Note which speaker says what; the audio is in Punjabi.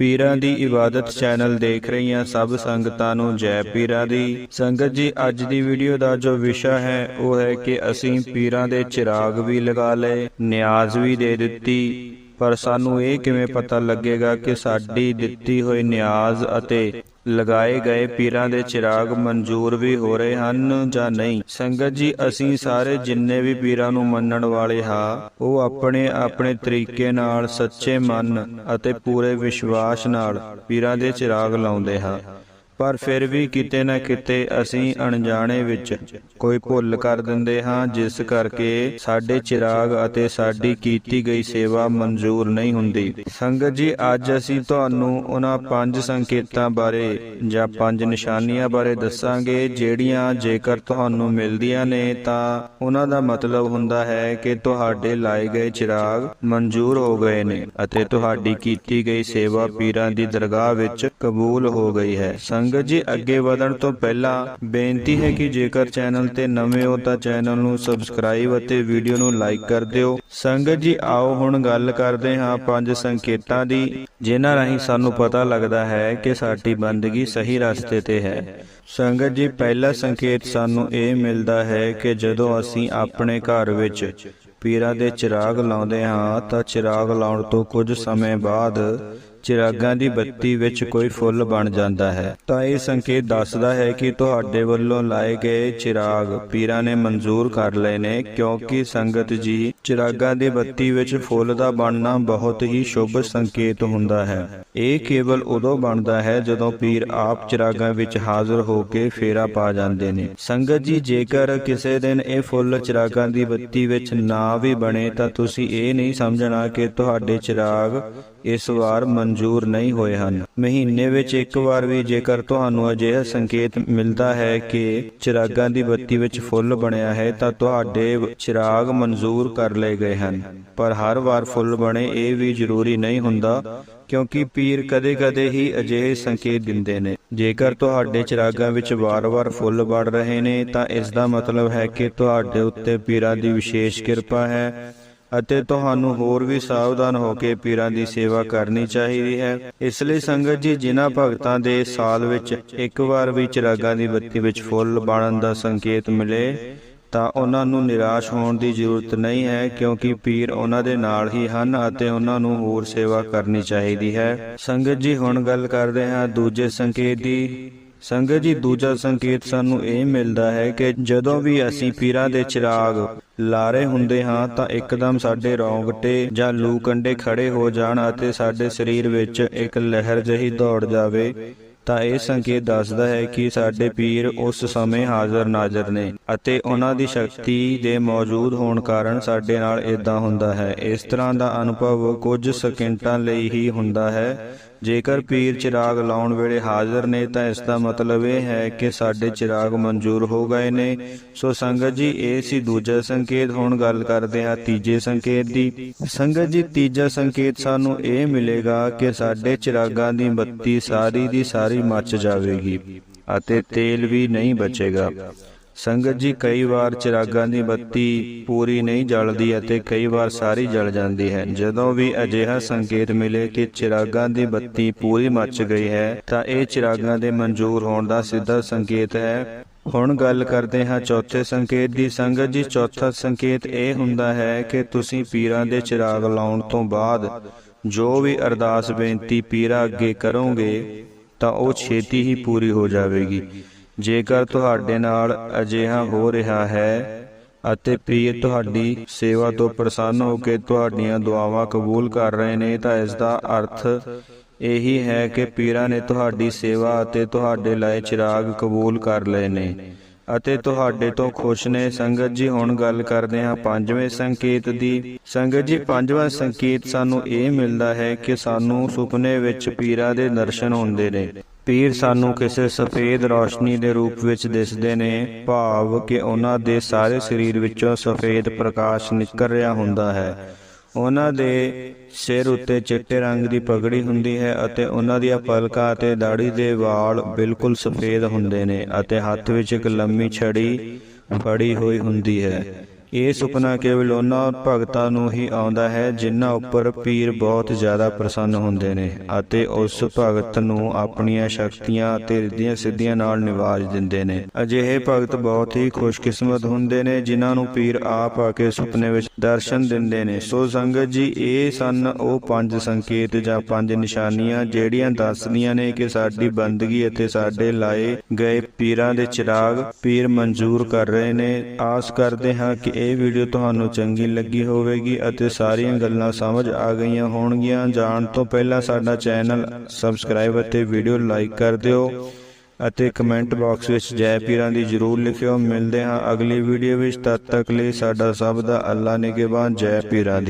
Speaker 1: ਪੀਰਾਂ ਦੀ ਇਬਾਦਤ ਚੈਨਲ ਦੇਖ ਰਹੀਆਂ ਸਭ ਸੰਗਤਾਂ ਨੂੰ ਜੈ ਪੀਰਾਂ ਦੀ। ਸੰਗਤ ਜੀ ਅੱਜ ਦੀ ਵੀਡੀਓ ਦਾ ਜੋ ਵਿਸ਼ਾ ਹੈ ਉਹ ਹੈ ਕਿ ਅਸੀਂ ਪੀਰਾਂ ਦੇ ਚਿਰਾਗ ਵੀ ਲਗਾ ਲਏ ਨਿਆਜ਼ ਵੀ ਦੇ ਦਿੱਤੀ। ਪਰ ਸਾਨੂੰ ਇਹ ਕਿਵੇਂ ਪਤਾ ਲੱਗੇਗਾ ਕਿ ਸਾਡੀ ਦਿੱਤੀ ਹੋਈ ਨਿਆਜ਼ ਅਤੇ ਲਗਾਏ ਗਏ ਪੀਰਾਂ ਦੇ ਚਿਰਾਗ ਮਨਜ਼ੂਰ ਵੀ ਹੋ ਰਹੇ ਹਨ ਜਾਂ ਨਹੀਂ? ਸੰਗਤ ਜੀ, ਅਸੀਂ ਸਾਰੇ ਜਿੰਨੇ ਵੀ ਪੀਰਾਂ ਨੂੰ ਮੰਨਣ ਵਾਲੇ ਹਾਂ, ਉਹ ਆਪਣੇ ਆਪਣੇ ਤਰੀਕੇ ਨਾਲ, ਸੱਚੇ ਮਨ ਅਤੇ ਪੂਰੇ ਵਿਸ਼ਵਾਸ ਨਾਲ ਪੀਰਾਂ ਦੇ ਚਿਰਾਗ ਲਾਉਂਦੇ ਹਾਂ। ਪਰ ਫਿਰ ਵੀ ਕਿਤੇ ਨਾ ਕਿਤੇ ਅਸੀਂ ਅਣਜਾਣੇ ਵਿੱਚ ਕੋਈ ਭੁੱਲ ਕਰ ਦਿੰਦੇ ਹਾਂ, ਜਿਸ ਕਰਕੇ ਸਾਡੇ ਚਿਰਾਗ ਅਤੇ ਸਾਡੀ ਕੀਤੀ ਗਈ ਸੇਵਾ ਮਨਜ਼ੂਰ ਨਹੀਂ ਹੁੰਦੀ। ਸੰਗਤ ਜੀ, ਅੱਜ ਅਸੀਂ ਤੁਹਾਨੂੰ ਉਹਨਾਂ ਪੰਜ ਸੰਕੇਤਾਂ ਬਾਰੇ ਜਾਂ ਪੰਜ ਨਿਸ਼ਾਨੀਆਂ ਬਾਰੇ ਦੱਸਾਂਗੇ, ਜਿਹੜੀਆਂ ਜੇਕਰ ਤੁਹਾਨੂੰ ਮਿਲਦੀਆਂ ਨੇ, ਤਾਂ ਉਹਨਾਂ ਦਾ ਮਤਲਬ ਹੁੰਦਾ ਹੈ ਕਿ ਤੁਹਾਡੇ ਲਾਏ ਗਏ ਚਿਰਾਗ ਮਨਜ਼ੂਰ ਹੋ ਗਏ ਨੇ ਅਤੇ ਤੁਹਾਡੀ ਕੀਤੀ ਗਈ ਸੇਵਾ ਪੀਰਾਂ ਦੀ ਦਰਗਾਹ ਵਿੱਚ ਕਬੂਲ ਹੋ ਗਈ ਹੈ। ਸੰਗਤ ਸੰਗਤ ਜੀ, ਅੱਗੇ ਵਧਣ ਤੋਂ ਪਹਿਲਾਂ ਬੇਨਤੀ ਹੈ ਕਿ ਜੇਕਰ ਚੈਨਲ ਤੇ ਨਵੇਂ ਹੋ ਤਾਂ ਚੈਨਲ ਨੂੰ ਸਬਸਕ੍ਰਾਈਬ ਅਤੇ ਵੀਡੀਓ ਨੂੰ ਲਾਈਕ ਕਰ ਦਿਓ। ਸੰਗਤ ਜੀ, ਆਓ ਹੁਣ ਗੱਲ ਕਰਦੇ ਹਾਂ ਪੰਜ ਸੰਕੇਤਾਂ ਦੀ, ਜਿਨ੍ਹਾਂ ਰਾਹੀਂ ਸਾਨੂੰ ਪਤਾ ਲੱਗਦਾ ਹੈ ਕਿ ਸਾਡੀ ਬੰਦਗੀ ਸਹੀ ਰਸਤੇ ਤੇ ਹੈ। ਸੰਗਤ ਜੀ, ਪਹਿਲਾ ਸੰਕੇਤ ਸਾਨੂੰ ਇਹ ਮਿਲਦਾ ਹੈ ਕਿ ਜਦੋਂ ਅਸੀਂ ਆਪਣੇ ਘਰ ਵਿੱਚ ਪੀਰਾਂ ਦੇ ਚਿਰਾਗ ਲਾਉਂਦੇ ਹਾਂ ਤਾਂ ਚਿਰਾਗ ਲਾਉਣ ਤੋਂ ਕੁਝ ਸਮੇਂ ਬਾਅਦ ਚਿਰਾਗਾਂ ਦੀ ਬੱਤੀ ਵਿੱਚ ਕੋਈ ਫੁੱਲ ਬਣ ਜਾਂਦਾ ਹੈ। ਤਾਂ ਇਹ ਸੰਕੇਤ ਦੱਸਦਾ ਹੈ ਕਿ ਤੁਹਾਡੇ ਵੱਲੋਂ ਲਾਏ ਗਏ ਚਿਰਾਗ ਪੀਰਾਂ ਨੇ ਮਨਜ਼ੂਰ ਕਰ ਲਏ ਨੇ, ਕਿਉਂਕਿ ਸੰਗਤ ਜੀ, ਚਿਰਾਗਾਂ ਦੀ ਬੱਤੀ ਵਿੱਚ ਫੁੱਲ ਦਾ ਬਣਨਾ ਬਹੁਤ ਹੀ ਸ਼ੁਭ ਸੰਕੇਤ ਹੁੰਦਾ ਹੈ। ਇਹ ਕੇਵਲ ਉਦੋਂ ਬਣਦਾ ਹੈ ਜਦੋਂ ਪੀਰ ਆਪ ਚਿਰਾਗਾਂ ਵਿੱਚ ਹਾਜ਼ਰ ਹੋ ਕੇ ਫੇਰਾ ਪਾ ਜਾਂਦੇ ਨੇ। ਸੰਗਤ ਜੀ, ਜੇਕਰ ਕਿਸੇ ਦਿਨ ਇਹ ਫੁੱਲ ਚਿਰਾਗਾਂ ਦੀ ਬੱਤੀ ਵਿੱਚ ਨਾ ਵੀ ਬਣੇ, ਤਾਂ ਤੁਸੀਂ ਇਹ ਨਹੀਂ ਸਮਝਣਾ ਕਿ ਤੁਹਾਡੇ ਚਿਰਾਗ ਇਸ ਵਾਰ ਮਨਜ਼ੂਰ ਨਹੀਂ ਹੋਏ ਹਨ। ਮਹੀਨੇ ਵਿੱਚ ਇੱਕ ਵਾਰ ਵੀ ਜੇਕਰ ਤੁਹਾਨੂੰ ਅਜਿਹਾ ਸੰਕੇਤ ਮਿਲਦਾ ਹੈ ਕਿ ਚਿਰਾਗਾਂ ਦੀ ਬੱਤੀ ਵਿੱਚ ਫੁੱਲ ਬਣਿਆ ਹੈ, ਤਾਂ ਤੁਹਾਡੇ ਚਿਰਾਗ ਮਨਜ਼ੂਰ ਕਰ ਲਏ ਗਏ ਹਨ। ਪਰ ਹਰ ਵਾਰ ਫੁੱਲ ਬਣੇ ਇਹ ਵੀ ਜ਼ਰੂਰੀ ਨਹੀਂ ਹੁੰਦਾ, ਕਿਉਂਕਿ ਪੀਰ ਕਦੇ-ਕਦੇ ਹੀ ਅਜਿਹੇ ਸੰਕੇਤ ਦਿੰਦੇ ਨੇ। ਜੇਕਰ ਤੁਹਾਡੇ ਚਿਰਾਗਾਂ ਵਿੱਚ ਵਾਰ-ਵਾਰ ਫੁੱਲ ਵੜ ਰਹੇ ਨੇ, ਤਾਂ ਇਸ ਦਾ ਮਤਲਬ ਹੈ ਕਿ ਤੁਹਾਡੇ ਉੱਤੇ ਪੀਰਾਂ ਦੀ ਵਿਸ਼ੇਸ਼ ਕਿਰਪਾ ਹੈ ਅਤੇ ਤੁਹਾਨੂੰ ਹੋਰ ਵੀ ਸਾਵਧਾਨ ਹੋ ਕੇ ਪੀਰਾਂ ਦੀ ਸੇਵਾ ਕਰਨੀ ਚਾਹੀਦੀ ਹੈ। ਇਸ ਲਈ ਸੰਗਤ ਜੀ, ਜਿਨ੍ਹਾਂ ਭਗਤਾਂ ਦੇ ਸਾਲ ਵਿੱਚ ਇੱਕ ਵਾਰ ਵੀ ਚਿਰਾਗਾਂ ਦੀ ਬੱਤੀ ਵਿੱਚ ਫੁੱਲ ਬਾਣਨ ਦਾ ਸੰਕੇਤ ਮਿਲੇ, ਤਾਂ ਉਹਨਾਂ ਨੂੰ ਨਿਰਾਸ਼ ਹੋਣ ਦੀ ਜ਼ਰੂਰਤ ਨਹੀਂ ਹੈ, ਕਿਉਂਕਿ ਪੀਰ ਉਹਨਾਂ ਦੇ ਨਾਲ ਹੀ ਹਨ ਅਤੇ ਉਹਨਾਂ ਨੂੰ ਹੋਰ ਸੇਵਾ ਕਰਨੀ ਚਾਹੀਦੀ ਹੈ। ਸੰਗਤ ਜੀ, ਹੁਣ ਗੱਲ ਕਰਦੇ ਹਾਂ ਦੂਜੇ ਸੰਕੇਤ ਦੀ। ਸੰਗਤ ਜੀ, ਦੂਜਾ ਸੰਕੇਤ ਸਾਨੂੰ ਇਹ ਮਿਲਦਾ ਹੈ ਕਿ ਜਦੋਂ ਵੀ ਅਸੀਂ ਪੀਰਾਂ ਦੇ ਚਿਰਾਗ ਲਾਰੇ ਹੁੰਦੇ ਹਾਂ ਤਾਂ ਇੱਕਦਮ ਸਾਡੇ ਰੌਂਗਟੇ ਜਾਂ ਲੂ ਕੰਡੇ ਖੜੇ ਹੋ ਜਾਣ ਅਤੇ ਸਾਡੇ ਸਰੀਰ ਵਿੱਚ ਇੱਕ ਲਹਿਰ ਜਹੀ ਦੌੜ ਜਾਵੇ। ਤਾਂ ਇਹ ਸੰਕੇਤ ਦੱਸਦਾ ਹੈ ਕਿ ਸਾਡੇ ਪੀਰ ਉਸ ਸਮੇਂ ਹਾਜ਼ਰ ਨਾਜ਼ਰ ਨੇ ਅਤੇ ਉਹਨਾਂ ਦੀ ਸ਼ਕਤੀ ਦੇ ਮੌਜੂਦ ਹੋਣ ਕਾਰਨ ਸਾਡੇ ਨਾਲ ਇਦਾਂ ਹੁੰਦਾ ਹੈ। ਇਸ ਤਰ੍ਹਾਂ ਦਾ ਅਨੁਭਵ ਕੁਝ ਸਕਿੰਟਾਂ ਲਈ ਹੀ ਹੁੰਦਾ ਹੈ ਜੇਕਰ ਪੀਰ ਚਿਰਾਗ ਲਾਉਣ ਵੇਲੇ ਹਾਜ਼ਰ ਨੇ ਤਾਂ ਇਸ ਦਾ ਮਤਲਬ ਇਹ ਹੈ ਕਿ ਸਾਡੇ ਚਿਰਾਗ ਮਨਜ਼ੂਰ ਹੋ ਗਏ ਨੇ। ਸੋ ਸੰਗਤ ਜੀ, ਇਹ ਸੀ ਦੂਜਾ ਸੰਕੇਤ। ਹੁਣ ਗੱਲ ਕਰਦੇ ਹਾਂ ਤੀਜੇ ਸੰਕੇਤ ਦੀ। ਸੰਗਤ ਜੀ, ਤੀਜਾ ਸੰਕੇਤ ਸਾਨੂੰ ਇਹ ਮਿਲੇਗਾ ਕਿ ਸਾਡੇ ਚਿਰਾਗਾਂ ਦੀ ਬੱਤੀ ਸਾਰੀ ਦੀ ਸਾਰੀ ਮੱਚ ਜਾਵੇਗੀ ਅਤੇ ਤੇਲ ਵੀ ਨਹੀਂ ਬਚੇਗਾ। ਸੰਗਤ ਜੀ, ਕਈ ਵਾਰ ਚਿਰਾਗਾਂ ਦੀ ਬੱਤੀ ਪੂਰੀ ਨਹੀਂ ਜਲਦੀ ਅਤੇ ਕਈ ਵਾਰ ਸਾਰੀ ਜਲ ਜਾਂਦੀ ਹੈ। ਜਦੋਂ ਵੀ ਅਜਿਹਾ ਸੰਕੇਤ ਮਿਲੇ ਕਿ ਚਿਰਾਗਾਂ ਦੀ ਬੱਤੀ ਪੂਰੀ ਮੱਚ ਗਈ ਹੈ, ਤਾਂ ਇਹ ਚਿਰਾਗਾਂ ਦੇ ਮਨਜ਼ੂਰ ਹੋਣ ਦਾ ਸਿੱਧਾ ਸੰਕੇਤ ਹੈ। ਹੁਣ ਗੱਲ ਕਰਦੇ ਹਾਂ ਚੌਥੇ ਸੰਕੇਤ ਦੀ। ਸੰਗਤ ਜੀ, ਚੌਥਾ ਸੰਕੇਤ ਇਹ ਹੁੰਦਾ ਹੈ ਕਿ ਤੁਸੀਂ ਪੀਰਾਂ ਦੇ ਚਿਰਾਗ ਲਾਉਣ ਤੋਂ ਬਾਅਦ ਜੋ ਵੀ ਅਰਦਾਸ ਬੇਨਤੀ ਪੀਰਾਂ ਅੱਗੇ ਕਰੋਗੇ, ਤਾਂ ਉਹ ਛੇਤੀ ਹੀ ਪੂਰੀ ਹੋ ਜਾਵੇਗੀ। ਜੇਕਰ ਤੁਹਾਡੇ ਨਾਲ ਅਜਿਹਾ ਹੋ ਰਿਹਾ ਹੈ ਅਤੇ ਪੀਰ ਤੁਹਾਡੀ ਸੇਵਾ ਤੋਂ ਪ੍ਰਸੰਨ ਹੋ ਕੇ ਤੁਹਾਡੀਆਂ ਦੁਆਵਾਂ ਕਬੂਲ ਕਰ ਰਹੇ ਨੇ ਤਾਂ ਇਸ ਦਾ ਅਰਥ ਇਹੀ ਹੈ ਕਿ ਪੀਰਾਂ ਨੇ ਤੁਹਾਡੀ ਸੇਵਾ ਅਤੇ ਤੁਹਾਡੇ ਲਈ ਚਿਰਾਗ ਕਬੂਲ ਕਰ ਲਏ ਨੇ। ਅਤੇ ਤੁਹਾਡੇ ਤੋਂ ਖੁਸ਼ ਨੇ। ਸੰਗਤ ਜੀ, ਹੁਣ ਗੱਲ ਕਰਦੇ ਹਾਂ ਪੰਜਵੇਂ ਸੰਕੇਤ ਦੀ। ਸੰਗਤ ਜੀ, ਪੰਜਵਾਂ ਸੰਕੇਤ ਸਾਨੂੰ ਇਹ ਮਿਲਦਾ ਹੈ ਕਿ ਸਾਨੂੰ ਸੁਪਨੇ ਵਿੱਚ ਪੀਰਾਂ ਦੇ ਦਰਸ਼ਨ ਹੁੰਦੇ ਨੇ। ਪੀਰ ਸਾਨੂੰ ਕਿਸੇ ਸਫੇਦ ਰੌਸ਼ਨੀ ਦੇ ਰੂਪ ਵਿੱਚ ਦਿਸਦੇ ਨੇ। ਭਾਵ ਕਿ ਉਹਨਾਂ ਦੇ ਸਾਰੇ ਸਰੀਰ ਵਿੱਚੋਂ ਸਫੇਦ ਪ੍ਰਕਾਸ਼ ਨਿਕਲ ਰਿਹਾ ਹੁੰਦਾ ਹੈ। ਉਹਨਾਂ ਦੇ ਸਿਰ ਉੱਤੇ ਚਿੱਟੇ ਰੰਗ ਦੀ ਪਗੜੀ ਹੁੰਦੀ ਹੈ ਅਤੇ ਉਹਨਾਂ ਦੀਆਂ ਪਲਕਾਂ ਅਤੇ ਦਾੜੀ ਦੇ ਵਾਲ ਬਿਲਕੁਲ ਸਫੇਦ ਹੁੰਦੇ ਨੇ ਅਤੇ ਹੱਥ ਵਿੱਚ ਇੱਕ ਲੰਮੀ ਛੜੀ ਫੜੀ ਹੋਈ ਹੁੰਦੀ ਹੈ। ਇਹ ਸੁਪਨਾ ਕੇਵਲ ਉਹਨਾਂ ਭਗਤਾਂ ਨੂੰ ਹੀ ਆਉਂਦਾ ਹੈ, ਜਿਨ੍ਹਾਂ ਉੱਪਰ ਪੀਰ ਬਹੁਤ ਜ਼ਿਆਦਾ ਪ੍ਰਸੰਨ ਹੁੰਦੇ ਨੇ ਅਤੇ ਉਸ ਭਗਤ ਨੂੰ ਆਪਣੀਆਂ ਸ਼ਕਤੀਆਂ ਅਤੇ ਰਿੱਧੀਆਂ ਸਿੱਧੀਆਂ ਨਾਲ ਨਿਵਾਜ ਦਿੰਦੇ ਨੇ। ਅਜਿਹੇ ਭਗਤ ਬਹੁਤ ਹੀ ਖੁਸ਼ਕਿਸਮਤ ਹੁੰਦੇ ਨੇ, ਜਿਨ੍ਹਾਂ ਨੂੰ ਪੀਰ ਆਪ ਆ ਕੇ ਸੁਪਨੇ ਵਿੱਚ ਦਰਸ਼ਨ ਦਿੰਦੇ ਨੇ। ਸੋ ਸੰਗਤ ਜੀ, ਇਹ ਸਨ ਉਹ ਪੰਜ ਸੰਕੇਤ ਜਾਂ ਪੰਜ ਨਿਸ਼ਾਨੀਆਂ, ਜਿਹੜੀਆਂ ਦੱਸਦੀਆਂ ਨੇ ਕਿ ਸਾਡੀ ਬੰਦਗੀ ਅਤੇ ਸਾਡੇ ਲਾਏ ਗਏ ਪੀਰਾਂ ਦੇ ਚਿਰਾਗ ਪੀਰ ਮਨਜ਼ੂਰ ਕਰ ਰਹੇ ਨੇ। ਆਸ ਕਰਦੇ ਹਾਂ ਕਿ ਇਹ ਵੀਡੀਓ ਤੁਹਾਨੂੰ ਚੰਗੀ ਲੱਗੀ ਹੋਵੇਗੀ ਅਤੇ ਸਾਰੀਆਂ ਗੱਲਾਂ ਸਮਝ ਆ ਗਈਆਂ ਹੋਣਗੀਆਂ। ਜਾਣ ਤੋਂ ਪਹਿਲਾਂ ਸਾਡਾ ਚੈਨਲ ਸਬਸਕ੍ਰਾਈਬ ਅਤੇ ਵੀਡੀਓ ਲਾਈਕ ਕਰ ਦਿਓ ਅਤੇ ਕਮੈਂਟ ਬਾਕਸ ਵਿੱਚ ਜੈ ਪੀਰਾਂ ਦੀ ਜਰੂਰ ਲਿਖਿਓ। ਮਿਲਦੇ ਹਾਂ ਅਗਲੀ ਵੀਡੀਓ ਵਿੱਚ। ਤਦ ਤੱਕ ਲਈ ਸਾਡਾ ਸਭ ਦਾ ਅੱਲਾ ਨਿਗਹਿਬਾਨ। ਜੈ ਪੀਰਾਂ ਦੀ।